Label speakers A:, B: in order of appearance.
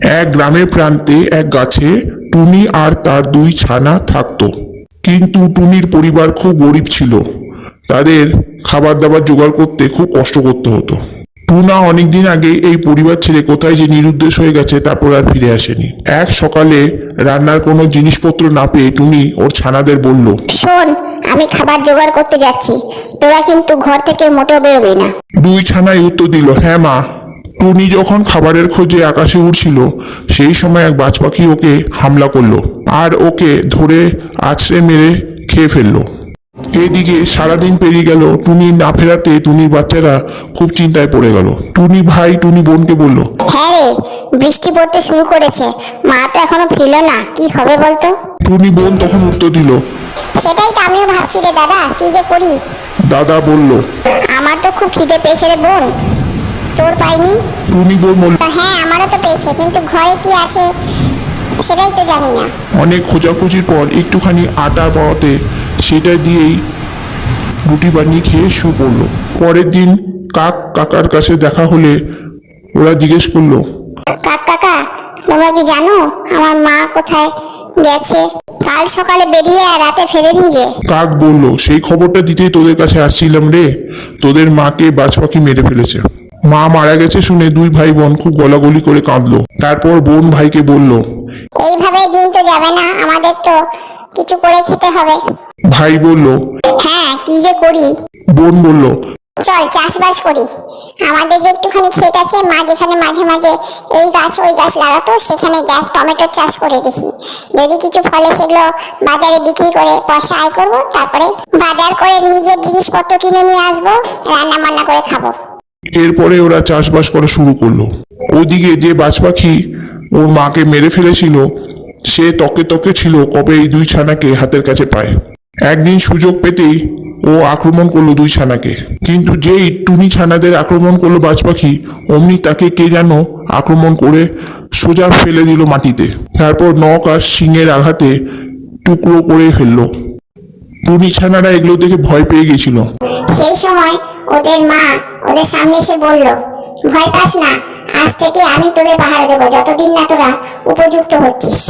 A: এক গ্রামের প্রান্তে এক গাছে টুনি আর তার দুই ছানা থাকতো। কিন্তু টুনির পরিবার খুব গরিব ছিল। তাদের খাবার দাবার জোগাড় করতে খুব কষ্ট করতে হতো। টুনা অনেকদিন আগে এই পরিবার ছেড়ে কোথায় যে নিরুদ্দেশ হয়ে গেছে তারপর আর ফিরে আসেনি। এক সকালে রান্নার কোনো জিনিসপত্র না পেয়ে টুনি ওর ছানাদের বলল
B: শোন আমি খাবার জোগাড় করতে যাচ্ছি। তোরা কিন্তু ঘর থেকে মোটেও বেরোবি না।
A: দুই ছানাই উত্তর দিল হ্যাঁ মা। টুনি যখন খাবারের খোঁজে আকাশে উড়ছিল সেই সময় এক বাজ পাখি ওকে হামলা করল আর ওকে ধরে আছড়ে মেরে খেয়ে ফেলল। এদিকে সারাদিন পেরিয়ে গেল টুনি না ফেরাতে টুনির বাচ্চারা খুব চিন্তায় পড়ে গেল। টুনি ভাই টুনি বোনকে বলল
B: হ্যাঁ রে বৃষ্টি পড়তে শুরু করেছে। মা তো এখনও ফিরলো না কি হবে বলতো?
A: টুনি বোন তখন উত্তর দিল
B: সেটাই তো আমিও ভাবছি রে দাদা কি যে করি?
A: দাদা বলল
B: আমার তো খুব খিদে পেয়েছে রে বোন। তোর পাইনি?
A: বোন বলল
B: হ্যাঁ আমারও তো পেয়েছে কিন্তু ঘরে কি আছে সেটাই তো জানি না।
A: অনেক খোঁজাখুঁজির পর একটুখানি আটা পাওয়াতে সেটা দিয়েই রুটি বানিয়ে খেয়ে শু পড়ল। পরের দিন কাক কাকার কাছে দেখা হলে ওরা জিজ্ঞেস করল
B: কাক কাকা তোমরা কি জানো আমার মা কোথায় গেছে? কাল সকালে বেরিয়ে আর রাতে ফেরেনি যে।
A: কাক বলল সেই খবরটা দিতেই তোদের কাছে আসছিলাম রে। তোদের মাকে বাজ পাখি মেরে ফেলেছে। মা মারা গেছে শুনে দুই ভাই বোন খুব গলাগলি করে কাঁদলো। তারপর বোন ভাইকে বলল
B: এইভাবে দিন তো যাবে না আমাদের তো কিছু করে খেতে হবে।
A: ভাই বলল
B: হ্যাঁ কি যে করি?
A: বোন বলল
B: চল চাষবাস করি। আমাদের যে একটুখানি ক্ষেত আছে মা যেখানে মাঝে মাঝে এই গাছ ওই গাছ লাগাতো সেখানে দেখ টমেটো চাষ করে দেখি। যদি কিছু ফলে সেগুলো বাজারে বিক্রি করে পয়সা আয় করব তারপরে বাজার করে নিজের জিনিসপত্র কিনে নিয়ে আসব রান্না বান্না করে খাব।
A: এরপরে ওরা চাষবাস করা শুরু করল। ওদিকে যে বাজ পাখি ওর মাকে মেরে ফেলেছিল, সে তকে তকে ছিল, কবে এই দুই ছানাকে হাতের কাছে পায়। একদিন সুযোগ পেতেই ও আক্রমণ করল দুই ছানাকে। কিন্তু যেই টুনি ছানাদের আক্রমণ করল বাজ পাখি, অমনি তাকে কে যেন আক্রমণ করে সোজা ফেলে দিল মাটিতে। তারপর নখ আর শিঙের আঘাতে টুকরো করে ফেলল। টুনি ছানারা এগুলো দেখে ভয় পেয়ে গেছিল
B: সেই সময় ওদের মা, ওদের সামনে এসে বলল, ভয় পাস না, আজ থেকে আমি তোদের পাহারা দেবো, যতদিন না তোরা উপযুক্ত হচ্ছিস।